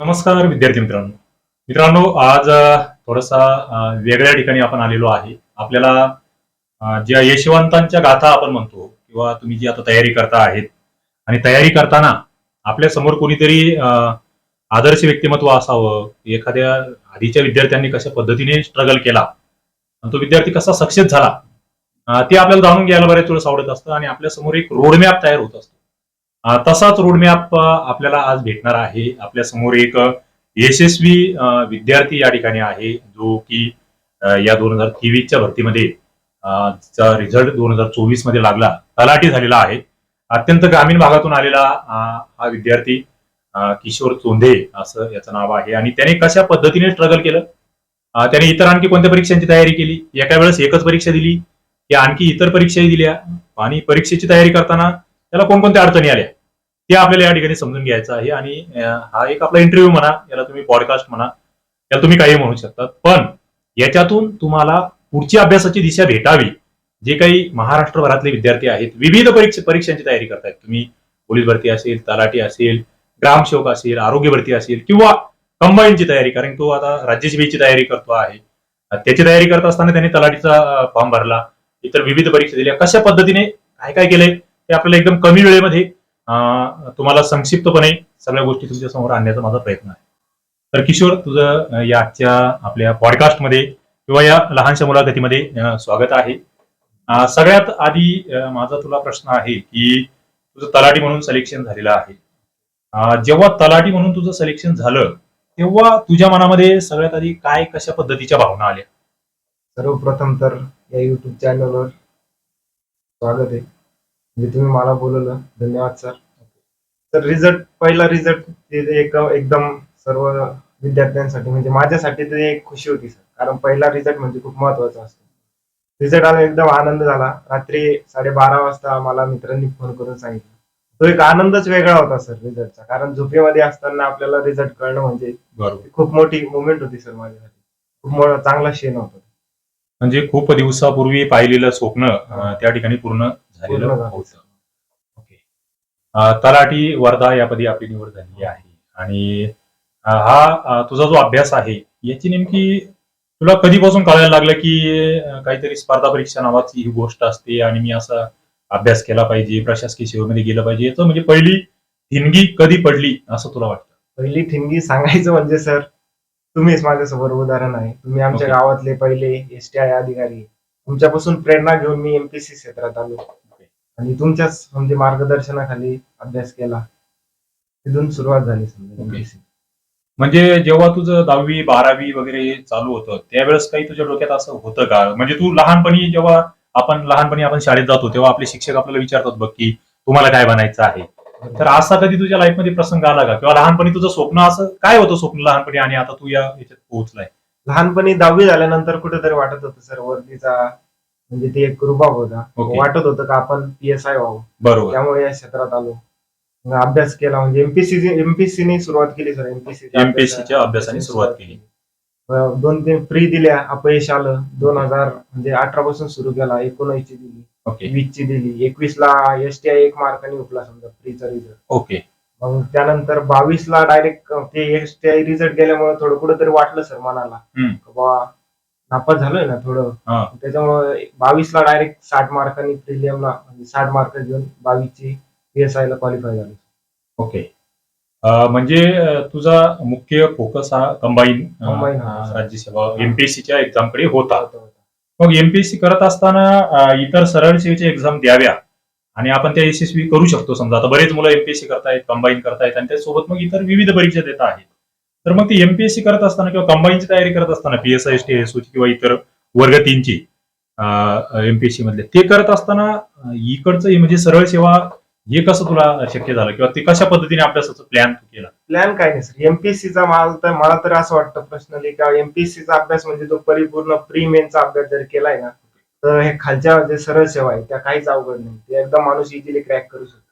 नमस्कार विद्यार्थी मित्रांनो. मित्रांनो आज थोडासा वेगळ्या ठिकाणी आपण आलेलो आहे. आपल्याला ज्या यशवंतांच्या गाथा आपण म्हणतो किंवा तुम्ही जी आता तयारी करता आहेत आणि तयारी करताना आपल्यासमोर कोणीतरी आदर्श व्यक्तिमत्व असावं एखाद्या आधीच्या विद्यार्थ्यांनी कशा पद्धतीने स्ट्रगल केला आणि तो विद्यार्थी कसा सक्सेस झाला ते आपल्याला जाणून घ्यायला बऱ्याच वेळेस आवडत असतं आणि आपल्यासमोर एक रोडमॅप तयार होत असतो. तसाच रोडमॅप आपल्याला आज भेटणार आहे. आपल्यासमोर एक यशस्वी विद्यार्थी या ठिकाणी आहे जो की या दोन हजार तेवीसच्या भरतीमध्ये चा रिझल्ट दोन हजार चोवीसमध्ये लागला. तलाठी झालेला आहे. अत्यंत ग्रामीण भागातून आलेला हा विद्यार्थी किशोर चोंधे असं याचं नाव आहे. आणि त्याने कशा पद्धतीने स्ट्रगल केलं? त्याने इतर आणखी कोणत्या परीक्षांची तयारी केली? एका वेळेस एकच परीक्षा दिली की आणखी इतर परीक्षाही दिल्या? आणि परीक्षेची तयारी करताना त्याला कोणकोणत्या अडचणी आल्या? ते आपल्याला या ठिकाणी समजून घ्यायचं आहे आणि हा एक आपला इंटरव्ह्यू म्हणा याला तुम्ही पॉडकास्ट म्हणा याला तुम्ही काही म्हणू शकतात. पण याच्यातून तुम्हाला पुढची अभ्यासाची दिशा भेटावी. जे काही महाराष्ट्रभरातले विद्यार्थी आहेत विविध परीक्षा परीक्षांची तयारी करतायत. तुम्ही पोलीस भरती असेल तलाठी असेल ग्रामसेवक असेल आरोग्य भरती असेल किंवा कंबाईनची तयारी कारण तो आता राज्यसभेची तयारी करतो आहे. त्याची तयारी करत असताना त्यांनी तलाठीचा फॉर्म भरला. इतर विविध परीक्षा दिल्या. कशा पद्धतीने काय काय केलंय ते आपल्याला एकदम कमी वेळेमध्ये तुम्हाला संक्षिप्तपणे सगळ्या गोष्टी तुमच्यासमोर आणण्याचा माझा प्रयत्न आहे. तर किशोर तुझं या आजच्या आपल्या पॉडकास्टमध्ये किंवा या लहानशा मुलाखतीमध्ये स्वागत आहे. सगळ्यात आधी माझा तुला प्रश्न आहे की तुझं तलाठी म्हणून सिलेक्शन झालेलं आहे. जेव्हा तलाठी म्हणून तुझं सिलेक्शन झालं तेव्हा तुझ्या मनामध्ये सगळ्यात आधी काय कशा पद्धतीच्या भावना आल्या? सर्वप्रथम तर या युट्यूब चॅनलवर स्वागत आहे. म्हणजे तुम्ही मला बोलवलं. धन्यवाद सर तर रिझल्ट पहिला रिझल्ट एक एकदम सर्व विद्यार्थ्यांसाठी म्हणजे माझ्यासाठी ते एक खुशी होती सर कारण पहिला रिझल्ट म्हणजे खूप महत्त्वाचा असतो. रिझल्ट आला एकदम आनंद झाला. रात्री साडेबारा वाजता मला मित्रांनी फोन करून सांगितलं. तो एक आनंदच वेगळा होता सर रिझल्टचा कारण झोपेमध्ये असताना आपल्याला रिझल्ट कळणं म्हणजे खूप मोठी मुवमेंट होती सर माझ्यासाठी. खूप चांगला शेण होता म्हणजे खूप दिवसापूर्वी पाहिलेलं स्वप्न त्या ठिकाणी पूर्ण झालेलं. होतं. तलाठी वर्धा यापदी आपली निवड झालेली आहे. आणि हा तुझा जो अभ्यास आहे याची नेमकी तुला कधीपासून कळायला लागलं की काहीतरी स्पर्धा परीक्षा नावाची ही गोष्ट असते आणि मी असा अभ्यास केला पाहिजे प्रशासकीय सेवेमध्ये गेलं पाहिजे? याचं म्हणजे पहिली हिनगी कधी पडली असं तुला वाटतं? पहिली ठिणगी सांगायचं म्हणजे सर तुम्हीच माझ्यासमोर उदाहरण आहे. तुम्ही आमच्या Okay. गावातले पहिले एस टी आय अधिकारी. तुमच्यापासून प्रेरणा घेऊन मी एमपीसी क्षेत्रात आलो. आणि तुमच्याच म्हणजे मार्गदर्शनाखाली अभ्यास केला. तिथून सुरुवात झाली समजा Okay. एमपीसी म्हणजे जेव्हा तुझं दहावी बारावी वगैरे चालू होतं त्यावेळेस काही तुझ्या डोक्यात असं होतं का? म्हणजे तू लहानपणी जेव्हा आपण लहानपणी आपण शाळेत जातो तेव्हा आपले शिक्षक आपल्याला विचारतात बघ की तुम्हाला काय बनायचं आहे? तर असा कधी तुझ्या लाईफमध्ये प्रसंग आला का? किंवा लहानपणी तुझं स्वप्न असं काय होतं स्वप्न लहानपणी आणि आता तू या याच्यात पोहोचलाय? लहानपणी दहावी झाल्यानंतर कुठेतरी वाटत होतं सर वर्दीचा म्हणजे ते एक रुबाब होता. Okay. वाटत होतं का आपण पी एस आय व्हावं? बरोबर. त्यामुळे या क्षेत्रात आलो. मग अभ्यास केला. म्हणजे एमपीसी एमपीसी ने सुरुवात केली सर. एमपीसी एमपीएससीच्या अभ्यासाने सुरुवात केली. दोन तीन फ्री दिल्या. अपयश आलं. दोन हजार म्हणजे अठरा पासून सुरू केला. एकोणऐंशी दिली. ओके वीस ची दिली एकवीस ला एस टी आय एक मार्काने उठला समजा फ्रीचा रिझल्ट ओके मग त्यानंतर बावीस ला डायरेक्ट ते एस टी आय रिझल्ट गेल्यामुळे थोडं कुठेतरी वाटलं सर मनाला. हम्म. बुवा नापास झालोय ना थोडं. हा. त्याच्यामुळे बावीस ला डायरेक्ट साठ मार्कांनी प्रिलियमला म्हणजे साठ मार्क घेऊन बावीस ची पी एस आय ला क्वालिफाय झालो. ओके अं, म्हणजे अं, तुझा मुख्य फोकस हा कंबाईन Combine हा. राज्यसेवा एमपीएससीच्या एक्झामकडे होता. मग एमपीएससी करत असताना इतर सरळ सेवेच्या एक्झाम द्याव्या. आणि आपण त्या यशस्वी करू शकतो. समजा आता बरेच मुलं एमपीएससी करतायत कंबाईन करतायत आणि त्यासोबत मग इतर विविध परीक्षा देत आहेत. तर मग ती एमपीएससी करत असताना किंवा कंबाईनची तयारी करत असताना पीएसआय एस टी एस किंवा इतर वर्ग तीनची एमपीएससी मधले ते करत असताना इकडचं म्हणजे सरळ सेवा हे कसं तुला शक्य झालं? किंवा ते कशा पद्धतीने अभ्यासाचा प्लॅन केला? प्लॅन काय नाही सर एमपीएससीचा मला तर मला तर असं वाटतं पर्सनली का एमपीएससीचा अभ्यास म्हणजे तो परिपूर्ण प्री मेनचा अभ्यास जर केलाय ना तर हे खालच्या जे सरळ सेवा आहे त्या काहीच अवघड नाही. ते एकदम माणूस इझिली क्रॅक करू शकतो.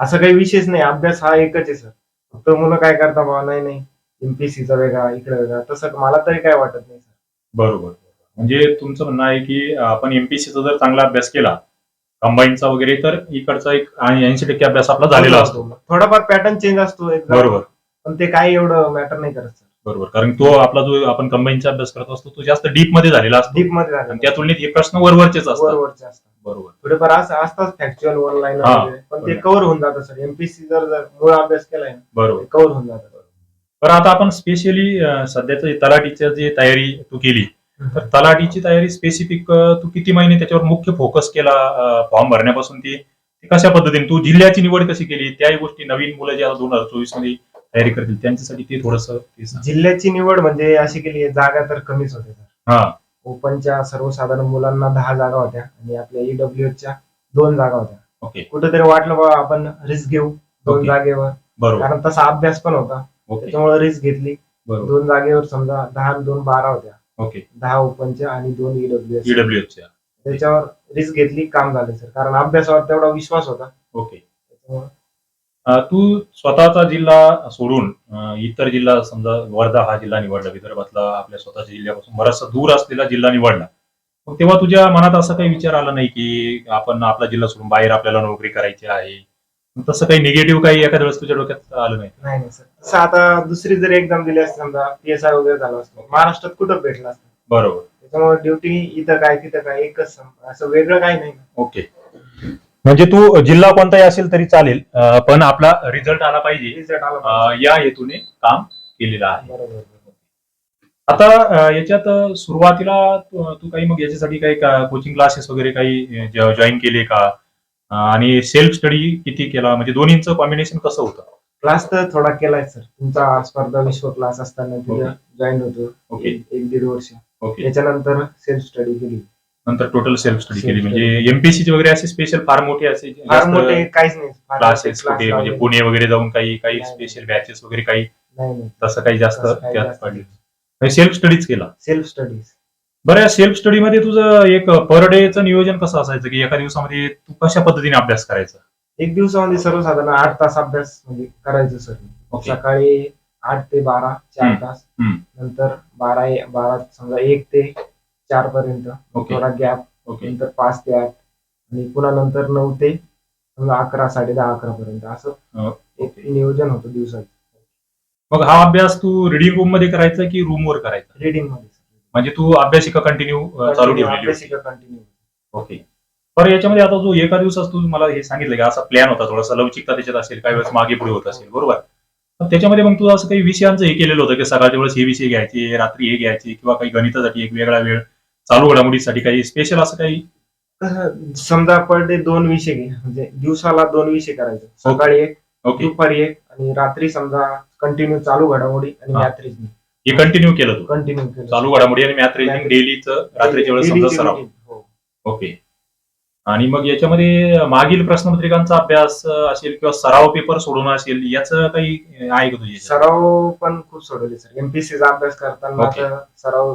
असं काही विशेष नाही. अभ्यास हा एकच आहे सर फक्त मुलं काय करता बाबा नाही नाही. एमपीएससीचा वेगळा इकडे वेगळा. तसं मला तरी काय वाटत नाही सर बरोबर. म्हणजे तुमचं म्हणणं आहे की आपण एमपीएससीचा जर चांगला अभ्यास केला कंबाईनचा वगैरे तर इकडचा एक ऐंशी टक्के अभ्यास आपला झालेला असतो. थोडाफार पॅटर्न चेंज असतो बरोबर. पण ते काही एवढं मॅटर नाही करत सर बरोबर. कारण तो आपला जो आपण कंबाईनचा अभ्यास करत असतो तो जास्त डीपमध्ये झालेला असतो. डीपमध्ये झालं आणि त्या तुलनेत हे प्रश्न वरवरचेच असतात. वरवरचे असतात. बरोबर. थोडेफार असं असतात फॅक्च्युअल ऑनलाईन हा, वगैरे. पण ते बरोबर. कव्हर होऊन जातं सर एमपीसी जर जर मूळ अभ्यास केलाय ना बरोबर कव्हर होऊन जातं. बरं आता आपण स्पेशली सध्याचं तलाठीची जी तयारी तू केली तर तलाठीची तयारी स्पेसिफिक तू किती महिने त्याच्यावर मुख्य फोकस केला फॉर्म भरण्यापासून ती? ती कशा पद्धतीने? तू जिल्ह्याची निवड कशी केली? त्याही गोष्टी नवीन मुलं जे दोन हजार चोवीसमध्ये तयारी करतील त्यांच्यासाठी ते थोडस जिल्ह्याची निवड म्हणजे अशी केली जागा तर कमीच होत्या. सर हा. ओपनच्या सर्वसाधारण मुलांना दहा जागा होत्या आणि आपल्या ईडब्ल्यू च्या दोन जागा होत्या. ओके. कुठेतरी वाटलं बाबा आपण रिस्क घेऊ दोन. जागेवर. बरोबर. कारण तसा अभ्यास पण होता. त्याच्यामुळे रिस्क घेतली. दोन जागेवर समजा दहा दोन बारा होत्या. ओके दहा ओपनच्या आणि दोन ईडब्ल्यू ईडब्ल्यू च्या. त्याच्यावर रिस्क घेतली काम झाले सर कारण अभ्यासावर तेवढा विश्वास होता. ओके त्याच्यामुळे. अं, तू स्वतःचा जिल्हा सोडून अं, इतर जिल्हा समजा वर्धा हा जिल्हा निवडला विदर्भातला आपल्या स्वतःच्या जिल्ह्यापासून बराचसा दूर असलेला जिल्हा निवडला. मग तेव्हा तुझ्या मनात असा काही विचार आला नाही की आपण आपला जिल्हा सोडून बाहेर आपल्याला नोकरी करायची आहे? तसं काही निगेटिव्ह काही एखाद्या वेळेस तुझ्या डोक्यात आलं नाही. नाही नाही सर. तसं आता दुसरी जरी एक्झाम दिली असती समजा पी एस आय वगैरे झालं असतं महाराष्ट्रात कुठं भेटलं असतं? बरोबर. त्याच्यामुळे ड्युटी इथं काय तिथं काय एकच सम- असं वेगळं काही नाही ओके म्हणजे तू जिल्हा कोणताही असेल तरी चालेल अं, पण आपला रिझल्ट आला पाहिजे रिझल्ट आला अं. या हेतूने काम केलेलं आहे. बरोबर बरोबर. आता अं, याच्यात अं, सुरुवातीला तू तू काही मग याच्यासाठी काही कोचिंग क्लासेस वगैरे काही जॉईन केले का? आणि सेल्फ स्टडी किती केला? म्हणजे दोन्हीचं कॉम्बिनेशन कसं होतं? क्लास तर थोडा केलाय सर तुमचा स्पर्धा विश्व क्लास असताना तिथे. जॉईन होतो. ओके एक दीड वर्ष. ओके त्याच्यानंतर सेल्फ स्टडी केली. नंतर टोटल सेल्फ स्टडी केली. म्हणजे एमपीसी वगैरे असे स्पेशल फार मोठे असे फार मोठे काहीच नाही. क्लासेस कुठे? म्हणजे. पुणे वगैरे जाऊन काही काही. स्पेशल बॅचेस वगैरे काही? नाही तसं काही जास्त त्यात पडले सेल्फ स्टडीज केला. सेल्फ स्टडीज बरं सेल्फ स्टडी मध्ये तुझं एक पर डेचं नियोजन कसं असायचं? की एका दिवसामध्ये तू कशा पद्धतीने अभ्यास करायचा? एक दिवसामध्ये सर्वसाधारण आठ तास अभ्यास म्हणजे करायचं सर. ओके सकाळी आठ ते बारा चार हम्म. तास. हम्म. नंतर बारा बारा समजा एक ते चार पर्यंत. ओके थोडा गॅप ओके नंतर पाच ते आठ. आणि पुन्हा नंतर नऊ ते समजा अकरा साडे दहा अकरा पर्यंत. असं एक नियोजन होतं दिवसाचं. मग हा अभ्यास तू रिडिंग रूममध्ये करायचा की रूमवर करायचा? रिडिंगमध्ये. म्हणजे तू अभ्यासिका कंटिन्यू चालू ठेवलेली होती. अभ्यासिका कंटिन्यू ओके बरं याच्यामध्ये आता जो एका दिवसात तू मला हे सांगितलं की असा प्लॅन होता थोडासा लवचिकता त्याच्यात असेल काही वेळेस मागे पुढे होत असेल बरोबर? पण त्याच्यामध्ये मग तू असं काही विषयांचं हे केलेलं होतं की सकाळच्या वेळेस हे विषय घ्यायचे रात्री हे घ्यायचे किंवा काही गणितासाठी एक वेगळा वेळ चालू घडामोडीसाठी काही स्पेशल असं काही? कसं समजा पर डे दोन विषय घे म्हणजे दिवसाला दोन विषय करायचे. सकाळी एक ओके दुपारी एक आणि रात्री समजा कंटिन्यू चालू घडामोडी आणि हा. मॅथ रिजनिंग हे कंटिन्यू केलं तू. कंटिन्यू केलं. चालू घडामोडी आणि मॅथ रिजनिंग डेलीच रात्रीच्या वेळेस समजा सराव. routine. हो. ओके आणि मग याच्यामध्ये मागील प्रश्नपत्रिकांचा अभ्यास असेल किंवा सराव पेपर सोडवणं असेल याचं काही आहे का तुझे सराव पण खूप सोडवले सर. एमपीसीचा अभ्यास करताना ओके. आता सराव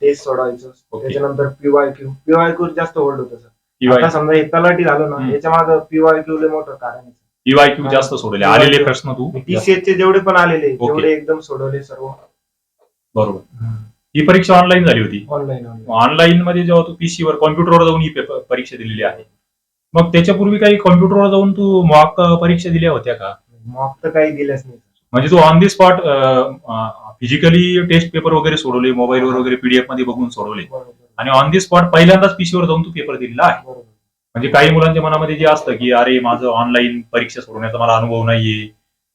टेस्ट सोडवायचो. ओके. त्याच्यानंतर P Y Q P Y Q जास्त होल्ड होतं सर. आता समजा हे तलाठी झालो ना हम्म. याच्या मागे पीवाय क्यू लय मोठं कारण आहे क्यू जास्त सोडले आलेले प्रश्न तू? टीसीएच चे जेवढे पण आलेले ओके. तेवढे एकदम सोडवले सर्व. बरोबर. ही परीक्षा ऑनलाईन झाली होती. ऑनलाईन ऑनलाईन मध्ये जेव्हा तू वर कॉम्प्युटरवर जाऊन ही पेपर परीक्षा दिलेली आहे. मग त्याच्यापूर्वी काही कॉम्प्युटरवर जाऊन तू मॉक परीक्षा दिल्या होत्या का? मॉक तर काही दिलंच नाही म्हणजे तू on the spot physically test paper वगैरे सोडवले मोबाईलवर वगैरे पीडीएफमध्ये बघून सोडवले. आणि ऑन दी स्पॉट पहिल्यांदाच PC वर जाऊन तू पेपर दिलेला आहे. म्हणजे काही मुलांच्या मनामध्ये जे असतं की अरे माझं ऑनलाईन परीक्षा सोडवण्याचा मला अनुभव नाहीये.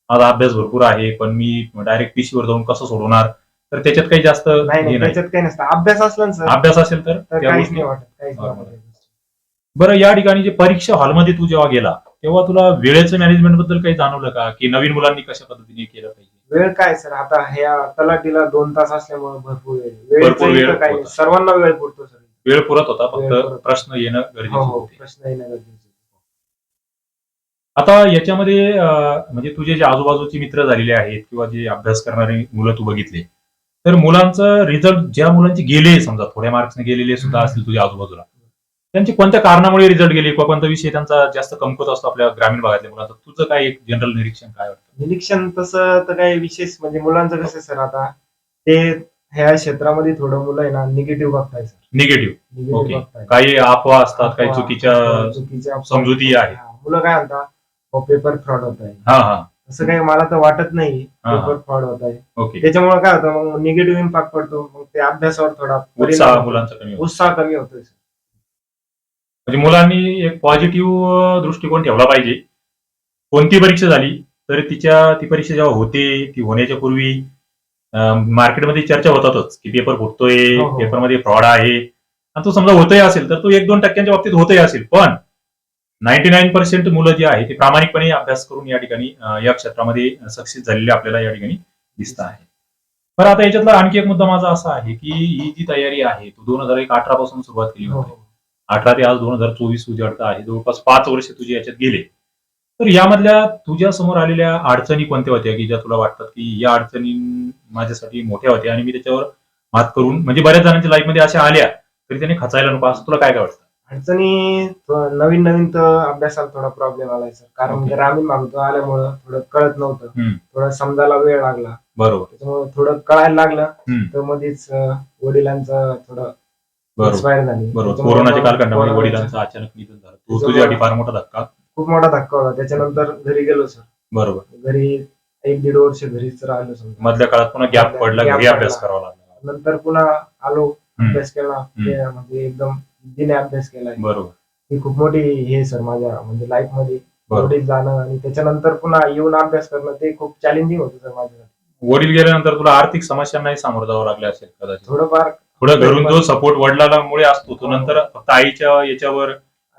माझा अभ्यास भरपूर आहे पण मी डायरेक्ट पीसी वर जाऊन कसं सोडवणार? तर त्याच्यात काही जास्त नाही हे नाही त्याच्यात काही नसतं अभ्यास असला ना सर अभ्यास असेल तर तर त्या काहीच गोष्टी- नाही वाटत काहीच नाही बरोबर. वाटत बरं या ठिकाणी जे परीक्षा हॉलमध्ये तू जेव्हा गेला तेव्हा तुला वेळेचं मॅनेजमेंटबद्दल काही जाणवलं का की नवीन मुलांनी कशा पद्धतीने केलं पाहिजे वेळ काय सर आता ह्या तलाठीला दोन तास असल्यामुळे भरपूर वेळ. भरपूर वेळ इथं काही नाही. होता. सर्वांना वेळ पुरतो सर वेळ पुरत होता वेळ फक्त पुरत. प्रश्न येणं हो गरजेचं हो होते प्रश्न येणं गरजेचं. आता याच्यामध्ये अं, म्हणजे तुझे जे आजूबाजूचे मित्र झालेले आहेत किंवा जे अभ्यास करणारे मुलं तू बघितले तर मुलांचं रिझल्ट ज्या मुलांचे गेले समजा थोड्या मार्क्सने गेलेले सुद्धा असतील तुझ्या आजूबाजूला त्यांचे कोणत्या कारणामुळे रिझल्ट गेले किंवा कोणता विषय त्यांचा जास्त कमकुवत असतो आपल्या ग्रामीण भागातल्या मुलांचा? तुझं काय एक जनरल निरीक्षण काय वाटतं? निरीक्षण तसं तर काही विशेष म्हणजे मुलांचं कसं सर आता? ते ह्या क्षेत्रामध्ये थोडं मुलं आहे ना निगेटिव्ह बघताय सर. Negative okay. काही अफवा असतात काही चुकीच्या चुकीच्या. समजुती आहे. मुलं काय म्हणतात? पेपर फ्रॉड होत आहे हा हा. असं काही मला तर वाटत नाही हा, हा. पेपर फ्रॉड होत आहे ओके त्याच्यामुळे काय होतं मग निगेटिव्ह इम्पॅक्ट पडतो मग ते अभ्यासावर थोडा उत्साह होतो. मुलांचा कमी होतो. उत्साह कमी होतोय. म्हणजे मुलांनी एक पॉझिटिव्ह दृष्टिकोन ठेवला पाहिजे कोणती परीक्षा झाली तर तिच्या ती परीक्षा जेव्हा होते ती होण्याच्या पूर्वी मार्केटमध्ये चर्चा होतातच की पेपर फुटतोय हो, हो. पेपरमध्ये फ्रॉड आहे आणि तो समजा होतही असेल तर तो एक दोन टक्क्यांच्या बाबतीत होतही असेल पण नाईन्टी नाईन पर्सेंट मुलं जी आहे ते प्रामाणिकपणे अभ्यास करून या ठिकाणी या क्षेत्रामध्ये सक्सेस झालेले आपल्याला या ठिकाणी दिसत आहे. पण आता याच्यातला आणखी एक मुद्दा माझा असा आहे की ही जी तयारी आहे तो दोन हजार एक अठरा पासून सुरुवात केली होती. हो. अठरा ते आज दोन हजार चोवीस उजाडता आहे जवळपास पाच वर्ष तुझे याच्यात गेले. तर यामधल्या तुझ्या समोर आलेल्या अडचणी कोणत्या होत्या की ज्या तुला वाटतात की या अडचणी माझ्यासाठी मोठ्या होत्या आणि मी त्याच्यावर मात करून म्हणजे बऱ्याच जणांच्या लाईफमध्ये अशा आल्या तरी त्याने खचायला नको असं तुला काय काय वाटतं? अडचणी तो नवीन नवीन तर अभ्यासाला थोडा प्रॉब्लेम आलाय सर कारण Okay. ग्रामीण भागातून आल्यामुळं थोडं कळत नव्हतं. हम्म. थोडं समजायला वेळ लागला. बरोबर. त्याच्यामुळे थोडं कळायला लागलं. हम्म. तर मध्येच अं, वडिलांचं थोडं बरोबर. एक्सपायर झाली. बरोबर. त्याच्यामुळे कोरोनाच्या मग कालखंडामध्ये कोरोनाचं वडिलांचं अचानक निधन झालं. तो त्याच्यामुळे- तुझ्यासाठी फार मोठा धक्का? खूप मोठा धक्का होता. त्याच्यानंतर घरी गेलो सर बरोबर. घरी एक दीड वर्ष घरीच राहिलो समजा. मधल्या काळात पुन्हा गॅप पडला gap घरी अभ्यास पडला. करावा लागला. नंतर पुन्हा आलो हम्म. अभ्यास केला. ते म्हणजे एकदम दिने अभ्यास केला बरोबर. ही खूप मोठी हे सर माझ्या म्हणजे लाईफमध्ये बरोबर. एवढी जाणं आणि त्याच्यानंतर पुन्हा येऊन अभ्यास करणं ते खूप चॅलेंजिंग होतं सर माझ्यासाठी वडील गेल्यानंतर तुला आर्थिक समस्यांनाही सामोरं जावं लागले असेल कदाचित? थोडंफार. थोडं घरून जो सपोर्ट वडिलाला मुळे असतो तो नंतर फक्त आईच्या याच्यावर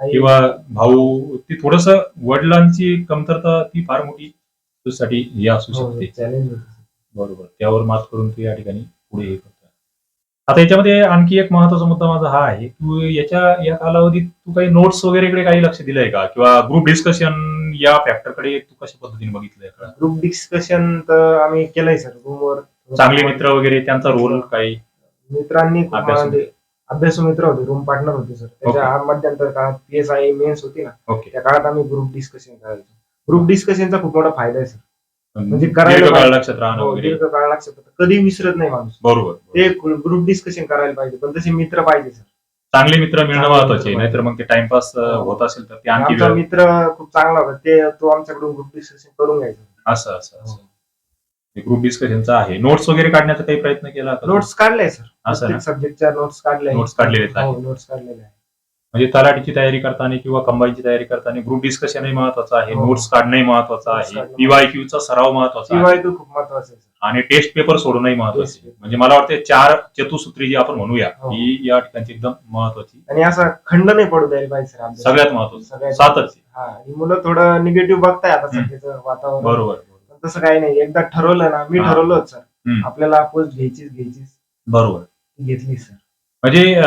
आई- किंवा भाऊ ती थोडस वडिलांची कमतरता ती फार मोठी तुझ्यासाठी हे असू हो, शकते. चॅलेंज होतं. बरोबर. त्यावर मात करून तू या ठिकाणी पुढे हे करतो आता याच्यामध्ये आणखी एक महत्त्वाचा मुद्दा माझा हा आहे. तू याच्या या कालावधीत तू काही नोट्स वगैरे कडे काही लक्ष दिलंय का? किंवा ग्रुप डिस्कशन या फॅक्टरकडे तू कशा पद्धतीने बघितलंय? का ग्रुप डिस्कशन तर आम्ही केलंय सर रूमवर चांगले मित्र वगैरे त्यांचा रोल काही? मित्रांनी अभ्यासू म्हणजे मित्र होते रूम पार्टनर होते सर त्याच्या मध्यंतर काळात पी एस आय मेन्स होती ना त्या काळात आम्ही ग्रुप डिस्कशन करायचो. ग्रुप डिस्कशनचा खूप मोठा फायदा आहे सर म्हणजे करायला काळ पाहिजे. लक्षात राहणं हो, वगैरे. लक्षात होतं. कधी विसरत नाही माणूस. बरोबर. ते ग्रुप डिस्कशन करायला पाहिजे. पण तसे मित्र पाहिजे सर चांगले मित्र मिळणं चांगले महत्त्वाचे. मित्र नाहीतर मग ते टाइमपास होत असेल तर ते आणखी आमचा वेळ मित्र खूप चांगला होता. ते तो आमच्याकडून ग्रुप डिस्कशन करून घ्यायचा. असं असं असं. ग्रुप डिस्कशनचा आहे. नोट्स वगैरे काढण्याचा काही प्रयत्न केला? नोट्स काढले सर असं ना? सब्जेक्टच्या नोट्स काढले. Notes काढलेले आहेत. हो नोट्स काढलेले आहे म्हणजे तलाठीची तयारी करताना किंवा कंबाईनची तयारी करताना ग्रुप डिस्कशनही महत्वाचं आहे हो. नोट्स काढणंही महत्वाचं आहे काढणं पीवाय चा सराव महत्त्वाचा आहे शिवाय तो खूप महत्त्वाचा आहे सर आणि टेस्ट पेपर सोडणंही महत्वाचं आहे. म्हणजे मला वाटतं चार चतुसूत्री जी आपण म्हणूया हो. ही या ठिकाणी एकदम महत्वाची आणि असा खंड नाही पडू द्यायला पाहिजे सर. सगळ्यात महत्वाचं सगळ्यात सातत्य हा आणि मुलं थोडं निगेटिव्ह बघताय आता हम्म. सध्याचं वातावरण बरोबर पण तसं काही नाही एकदा ठरवलं ना मी हा. ठरवलं सर हम्म. आपल्याला पोस्ट घ्यायचीच घ्यायचीच बरोबर घेतली सर म्हणजे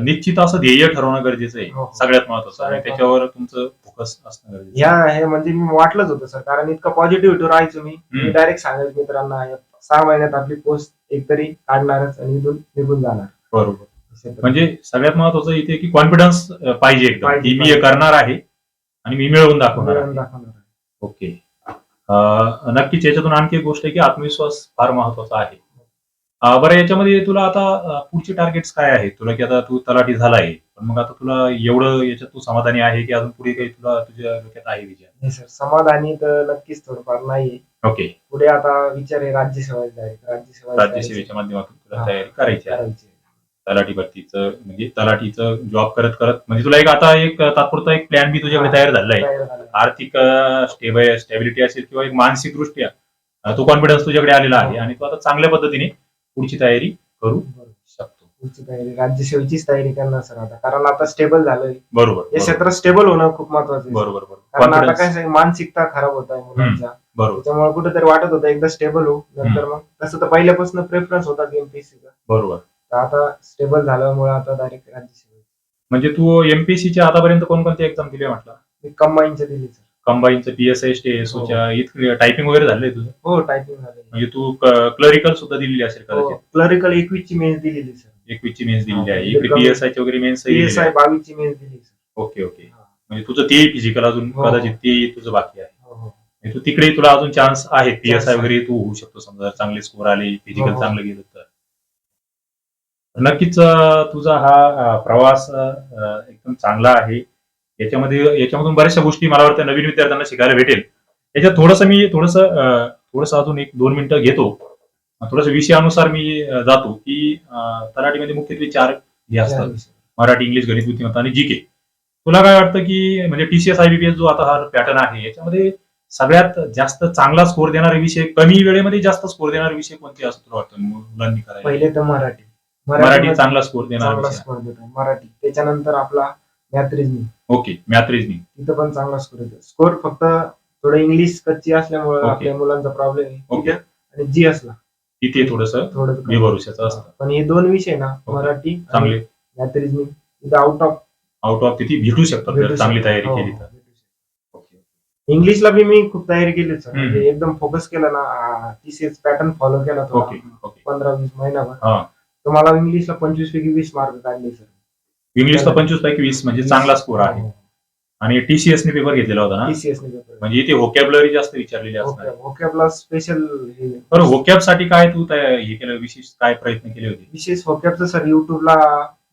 निश्चित असं ध्येय ठरवणं गरजेचं आहे. हो, हो. सगळ्यात महत्वाचं. आणि त्याच्यावर तुमचं फोकस असणं गरजेचं ह्या हे म्हणजे मी वाटलंच होतं सर कारण इतकं पॉझिटिव्ह राहायचो मी. मी हम्म. डायरेक्ट सांगायचं मित्रांना या सहा महिन्यात आपली पोस्ट एकतरी काढणारच आणि इथून निघून जाणार. बरोबर. म्हणजे सगळ्यात महत्वाचं इथे की कॉन्फिडन्स पाहिजे एकदम. पाहिजे, की मी हे करणार आहे आणि मी मिळवून दाखवणार आहे. दाखवणार. ओके. अं, नक्कीच याच्यातून आणखी एक गोष्ट आहे की आत्मविश्वास फार महत्त्वाचा आहे. बरं याच्यामध्ये तुला आता पुढचे टार्गेट्स काय आहेत? तुला की आता तू तलाठी झालाय पण मग आता तुला एवढं याच्यात तू समाधानी आहे की अजून पुढे काही तुला तुझ्या डोक्यात आहे विचार नाही सर समाधानी तर नक्कीच थोडंफार नाही ओके. पुढे आता विचार आहे राज्यसेवा राज्यसेवा राज्यसेवेच्या माध्यमातून तुला. तयारी करायची आहे. करायची तलाठी भरतीचं म्हणजे तलाठीचं जॉब करत करत म्हणजे तुला एक आता एक तात्पुरता एक प्लॅन बी तुझ्याकडे. तयार झालेला आहे तयार झालं. आर्थिक स्टेबल स्टॅबिलिटी असेल किंवा एक मानसिक दृष्ट्या तो कॉन्फिडन्स तुझ्याकडे आलेला आहे आणि तू आता चांगल्या पद्धतीने पुढची तयारी करू. शकतो. पुढची तयारी राज्यसेवेचीच तयारी करणार सर आता. कारण आता स्टेबल झालंय. बरोबर बरोबर. क्षेत्रात स्टेबल होणं खूप महत्वाचं आहे. बरोबर बरोबर. कारण आता Confidence. काय मानसिकता खराब होत आहे मुलांच्या बरोबर. त्याच्यामुळे कुठेतरी वाटत होतं एकदा स्टेबल होऊ नंतर मग तसं तर पहिल्यापासून प्रेफरन्स होता एमपीएससीचा बरोबर. तर आता स्टेबल झाल्यामुळे आता डायरेक्ट राज्यसेवा म्हणजे तू एमपीसीच्या आतापर्यंत कोणकोणती एक्झाम दिली म्हटलं? मी कंबाईनच्या दिली सर. कंबाईनचं पीएसआय टेसोच्या इतकं टायपिंग वगैरे झालंय तुझं? हो टायपिंग झाली म्हणजे तू क्लरिकल सुद्धा दिलेली असेल हो कदाचित? क्लरिकल एकवीस ची मेन्स दिलेली सर एकवीसची मेन्स दिलेली आहे. हा, इकडे पीएसआय ची वगैरे मेन्स पीएसआय बावीस ची मेन्स दिली सर ओके ओके. हा. म्हणजे तुझं ते फिजिकल अजून हो. कदाचित ते तुझं बाकी आहे. हो हो. म्हणजे तू तिकडे तुला अजून चान्स आहे पीएसआय आहे. वगैरे तू होऊ शकतो. समजा जर चांगले स्कोर आले फिजिकल हो. चांगलं गेलं तर. नक्कीच अं, तुझा हा अं, प्रवास अं, एकदम चांगला आहे. याच्यामध्ये याच्यामधून बऱ्याचशा गोष्टी मला वाटतं नवीन विद्यार्थ्यांना शिकायला भेटेल. याच्यात थोडस मी थोडस थोडस अजून एक दोन मिनिटं घेतो. थोडस विषयानुसार मी जातो की तलाठीमध्ये मुख्यत्वे चार हे असतात. मराठी इंग्लिश गणित बुद्धिमत्ता आणि जीके तुला काय वाटतं की म्हणजे टीसीएस आयबीपीएस जो आता हा पॅटर्न आहे याच्यामध्ये सगळ्यात जास्त चांगला स्कोर देणारे विषय कमी वेळेमध्ये जास्त स्कोर देणारे विषय कोणते असं तुला वाटतं मुलांनी करायला? पहिले तर मराठी. मराठी चांगला स्कोर देणारा मराठी. त्याच्यानंतर आपला math reasoning okay math reasoning तिथं पण चांगला स्कोर येतो स्कोर फक्त थोडं इंग्लिश कच्ची असल्यामुळे Okay. आपल्या मुलांचा प्रॉब्लेम आहे. ओके. आणि जी असला. तिथे थोडस थोडं बेभरोशाचं असतं. पण हे दोन विषय ना Okay. मराठी चांगले. मॅथ रिजनिंग इथं आउट ऑफ आउट ऑफ तिथे भेटू शकतात. जर चांगली तयारी केली तर. ओके इंग्लिशला बी मी खूप तयारी केली सर. हम्म. म्हणजे एकदम फोकस केला ना टीसीएस पॅटर्न फॉलो केला ओके थोडा ओके. पंधरा वीस महिनाभर. हा. तर मला इंग्लिशला पंचवीस पैकी वीस मार्क काढले सर. इंग्लिशला पंचवीस पैकी वीस म्हणजे चांगला स्कोर आहे. आणि टीसीएस ने पेपर घेतलेला होता ना? टीसीएस ने पेपर म्हणजे इथे व्होकॅबलरी जास्त विचारलेली असणार. आहे. होकॅबला स्पेशल हे. बरं व्होकॅबसाठी काय तू हे केलं विशेष काय प्रयत्न केले होते? विशेष होकॅबचं सर युट्यूबला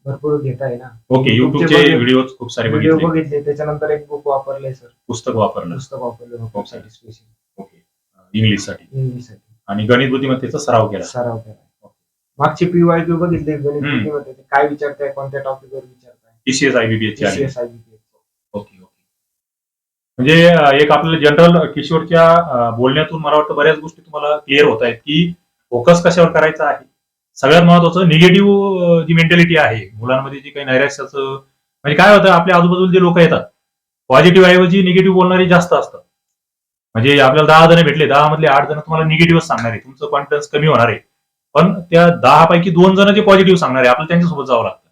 भरपूर घेत आहे ना. ओके युट्यूबचे. व्हिडिओ खूप सारे व्हिडिओ बघितले. त्याच्यानंतर एक बुक वापरलंय सर पुस्तक वापरलं. पुस्तक वापरलं होकॅबसाठी स्पेशल ओके इंग्लिशसाठी. इंग्लिशसाठी आणि गणित बुद्धिमत्तेचा सराव केला. सराव केला. मागचे पीवाय क्यू बघितले गणित. काय विचारताय कोणत्या टॉपिकवर विचारताय? TCS IBPS. ओके ओके म्हणजे एक आपलं जनरल किशोरच्या बोलण्यातून मला वाटतं बऱ्याच गोष्टी तुम्हाला क्लिअर होत आहेत की फोकस कशावर करायचा आहे. सगळ्यात महत्वाचं निगेटिव्ह जी मेंटॅलिटी आहे मुलांमध्ये जी काही नैराश्याचं म्हणजे काय होतं आपल्या आजूबाजूला जे लोक येतात पॉझिटिव्ह ऐवजी निगेटिव्ह बोलणारे जास्त असतात. म्हणजे आपल्याला दहा जण भेटले दहा मधले आठ जण तुम्हाला निगेटिव्ह सांगणार आहे. तुमचं कॉन्फिडन्स कमी होणार आहे. पण त्या दहा पैकी दोन जण जे पॉझिटिव्ह सांगणार आहे आपल्याला त्यांच्यासोबत जावं लागतं.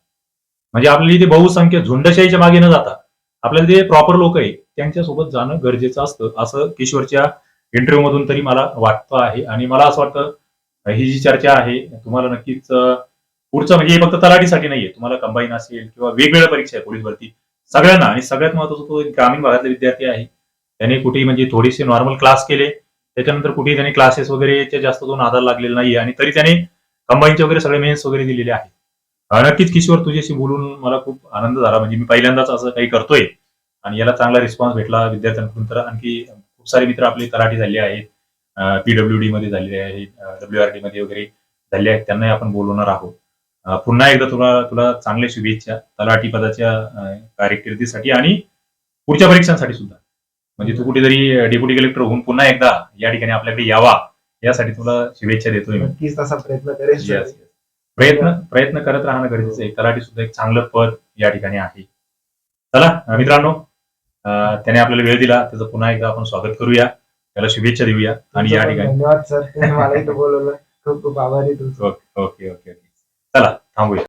म्हणजे आपल्याला इथे बहुसंख्य झुंडशाहीच्या मागे न जाता आपल्याला जे प्रॉपर लोक आहे त्यांच्यासोबत जाणं गरजेचं असतं. असं किशोरच्या इंटरव्ह्यू मधून तरी मला वाटतं आहे. आणि मला असं वाटतं ही जी चर्चा आहे तुम्हाला नक्कीच पुढचं म्हणजे हे फक्त तलाठीसाठी नाहीये. तुम्हाला कंबाईन असेल किंवा वेगवेगळ्या परीक्षा आहे पोलीस भरती सगळ्यांना आणि सगळ्यात महत्वाचं तो ग्रामीण भागातले विद्यार्थी आहे. त्याने कुठेही म्हणजे थोडेसे नॉर्मल क्लास केले. त्याच्यानंतर कुठेही त्यांनी क्लासेस वगैरेच्या जास्त दोन आधार लागलेला नाही आणि तरी त्याने कंबाईनचे वगैरे सगळे मेन्स वगैरे दिलेले आहेत. नक्कीच किशोर तुझ्याशी बोलून मला खूप आनंद झाला. म्हणजे मी पहिल्यांदाच असं काही करतोय. आणि याला चांगला रिस्पॉन्स भेटला विद्यार्थ्यांकडून. तर आणखी खूप सारे मित्र आपले तलाठी झाले आहेत. पीडब्ल्यू डी मध्ये झालेले आहेत डब्ल्यू आर डी मध्ये वगैरे झाले आहेत. त्यांनाही आपण बोलवणार आहोत. पुन्हा एकदा तुला तुला चांगल्या शुभेच्छा तलाठी पदाच्या अं, कारकिर्दीसाठी आणि पुढच्या परीक्षांसाठी सुद्धा. म्हणजे तू कुठेतरी डेप्युटी कलेक्टर होऊन पुन्हा एकदा या ठिकाणी आपल्याकडे यावा यासाठी तुला शुभेच्छा देतोय नक्कीच तसा प्रयत्न करेल. प्रयत्न प्रयत्न करत राहणं गरजेचं आहे. तलाठी सुद्धा एक चांगलं पद या ठिकाणी आहे. चला मित्रांनो त्याने आपल्याला वेळ दिला. त्याचं पुन्हा एकदा आपण स्वागत करूया. त्याला शुभेच्छा देऊया. आणि या ठिकाणी. धन्यवाद सर मला इथं बोलवलं. खूप खूप आभारी ओके ओके ओके. चला थांबूया.